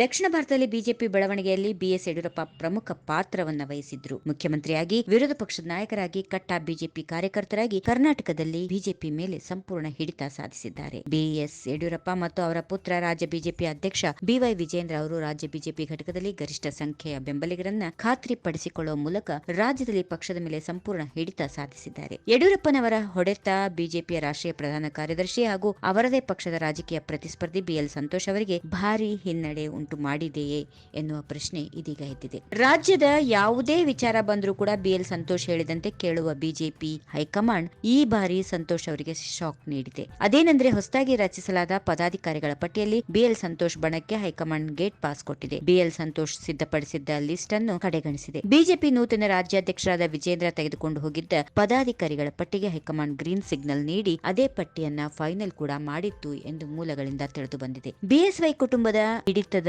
ದಕ್ಷಿಣ ಭಾರತದಲ್ಲಿ ಬಿಜೆಪಿ ಬೆಳವಣಿಗೆಯಲ್ಲಿ ಬಿಎಸ್ ಯಡಿಯೂರಪ್ಪ ಪ್ರಮುಖ ಪಾತ್ರವನ್ನು ವಹಿಸಿದ್ರು. ಮುಖ್ಯಮಂತ್ರಿಯಾಗಿ ವಿರೋಧ ಪಕ್ಷದ ನಾಯಕರಾಗಿ ಕಟ್ಟ ಬಿಜೆಪಿ ಕಾರ್ಯಕರ್ತರಾಗಿ ಕರ್ನಾಟಕದಲ್ಲಿ ಬಿಜೆಪಿ ಮೇಲೆ ಸಂಪೂರ್ಣ ಹಿಡಿತ ಸಾಧಿಸಿದ್ದಾರೆ. ಬಿಎಸ್ ಯಡಿಯೂರಪ್ಪ ಮತ್ತು ಅವರ ಪುತ್ರ ರಾಜ್ಯ ಬಿಜೆಪಿ ಅಧ್ಯಕ್ಷ ಬಿವೈ ವಿಜೇಂದ್ರ ಅವರು ರಾಜ್ಯ ಬಿಜೆಪಿ ಘಟಕದಲ್ಲಿ ಗರಿಷ್ಠ ಸಂಖ್ಯೆಯ ಬೆಂಬಲಿಗರನ್ನ ಖಾತ್ರಿಪಡಿಸಿಕೊಳ್ಳುವ ಮೂಲಕ ರಾಜ್ಯದಲ್ಲಿ ಪಕ್ಷದ ಮೇಲೆ ಸಂಪೂರ್ಣ ಹಿಡಿತ ಸಾಧಿಸಿದ್ದಾರೆ. ಯಡಿಯೂರಪ್ಪನವರ ಹೊಡೆತ ಬಿಜೆಪಿಯ ರಾಷ್ಟ್ರೀಯ ಪ್ರಧಾನ ಕಾರ್ಯದರ್ಶಿ ಹಾಗೂ ಅವರದೇ ಪಕ್ಷದ ರಾಜಕೀಯ ಪ್ರತಿಸ್ಪರ್ಧಿ ಬಿಎಲ್ ಸಂತೋಷ್ ಅವರಿಗೆ ಭಾರಿ ಹಿನ್ನಡೆ ಉಂಟು ಮಾಡಿದೆಯೇ ಎನ್ನುವ ಪ್ರಶ್ನೆ ಇದೀಗ ಎದ್ದಿದೆ. ರಾಜ್ಯದ ಯಾವುದೇ ವಿಚಾರ ಬಂದರೂ ಕೂಡ ಬಿಎಲ್ ಸಂತೋಷ್ ಹೇಳಿದಂತೆ ಕೇಳುವ ಬಿಜೆಪಿ ಹೈಕಮಾಂಡ್ ಈ ಬಾರಿ ಸಂತೋಷ್ ಅವರಿಗೆ ಶಾಕ್ ನೀಡಿದೆ. ಅದೇನೆಂದ್ರೆ ಹೊಸದಾಗಿ ರಚಿಸಲಾದ ಪದಾಧಿಕಾರಿಗಳ ಪಟ್ಟಿಯಲ್ಲಿ ಬಿಎಲ್ ಸಂತೋಷ್ ಬಣಕ್ಕೆ ಹೈಕಮಾಂಡ್ ಗೇಟ್ ಪಾಸ್ ಕೊಟ್ಟಿದೆ. ಬಿಎಲ್ ಸಂತೋಷ್ ಸಿದ್ಧಪಡಿಸಿದ್ದ ಲಿಸ್ಟ್ ಅನ್ನು ಕಡೆಗಣಿಸಿದೆ. ಬಿಜೆಪಿ ನೂತನ ರಾಜ್ಯಾಧ್ಯಕ್ಷರಾದ ವಿಜೇಂದ್ರ ತೆಗೆದುಕೊಂಡು ಹೋಗಿದ್ದ ಪದಾಧಿಕಾರಿಗಳ ಪಟ್ಟಿಗೆ ಹೈಕಮಾಂಡ್ ಗ್ರೀನ್ ಸಿಗ್ನಲ್ ನೀಡಿ ಅದೇ ಪಟ್ಟಿಯನ್ನ ಫೈನಲ್ ಕೂಡ ಮಾಡಿತ್ತು ಎಂದು ಮೂಲಗಳಿಂದ ತಿಳಿದು ಬಂದಿದೆ. ಬಿಎಸ್ವೈ ಕುಟುಂಬದ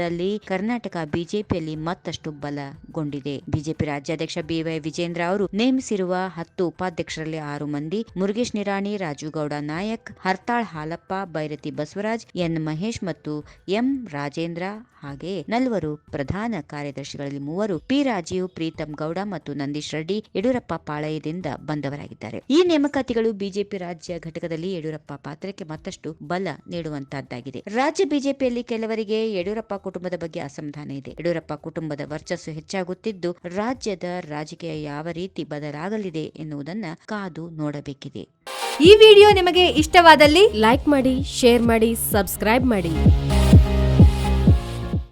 ಹಿಡಿತದಲ್ಲಿ ಕರ್ನಾಟಕ ಬಿಜೆಪಿಯಲ್ಲಿ ಮತ್ತಷ್ಟು ಬಲಗೊಂಡಿದೆ ಬಿಜೆಪಿ ರಾಜ್ಯಾಧ್ಯಕ್ಷ ಬಿವೈ ವಿಜೇಂದ್ರ ಅವರು ನೇಮಿಸಿರುವ ಹತ್ತು ಉಪಾಧ್ಯಕ್ಷರಲ್ಲಿ ಆರು ಮಂದಿ, ಮುರುಗೇಶ್ ನಿರಾಣಿ, ರಾಜುಗೌಡ ನಾಯಕ್, ಹರ್ತಾಳ್ ಹಾಲಪ್ಪ, ಬೈರತಿ ಬಸವರಾಜ್, ಎನ್ ಮಹೇಶ್ ಮತ್ತು ಎಂ ರಾಜೇಂದ್ರ ಹಾಗೆ ನಲ್ವರು ಪ್ರಧಾನ ಕಾರ್ಯದರ್ಶಿಗಳಲ್ಲಿ ಮೂವರು ಪಿ ರಾಜೀವ್, ಪ್ರೀತಂ ಗೌಡ ಮತ್ತು ನಂದೀಶ್ ರೆಡ್ಡಿ ಯಡಿಯೂರಪ್ಪ ಪಾಳಯದಿಂದ ಬಂದವರಾಗಿದ್ದಾರೆ. ಈ ನೇಮಕಾತಿಗಳು ಬಿಜೆಪಿ ರಾಜ್ಯ ಘಟಕದಲ್ಲಿ ಯಡಿಯೂರಪ್ಪ ಪಾತ್ರಕ್ಕೆ ಮತ್ತಷ್ಟು ಬಲ ನೀಡುವಂತಹದ್ದಾಗಿದೆ ರಾಜ್ಯ ಬಿಜೆಪಿಯಲ್ಲಿ ಕೆಲವರಿಗೆ ಯಡಿಯೂರಪ್ಪ ಕುಟುಂಬದ ಬಗ್ಗೆ ಅಸಮಾಧಾನ ಇದೆ. ಯಡಿಯೂರಪ್ಪ ಕುಟುಂಬದ ವರ್ಚಸ್ಸು ಹೆಚ್ಚಾಗುತ್ತಿದ್ದು, ರಾಜ್ಯದ ರಾಜಕೀಯ ಯಾವ ರೀತಿ ಬದಲಾಗಲಿದೆ ಎನ್ನುವುದನ್ನ ಕಾದು ನೋಡಬೇಕಿದೆ. ಈ ವಿಡಿಯೋ ನಿಮಗೆ ಇಷ್ಟವಾದಲ್ಲಿ ಲೈಕ್ ಮಾಡಿ, ಶೇರ್ ಮಾಡಿ, ಸಬ್ಸ್ಕ್ರೈಬ್ ಮಾಡಿ.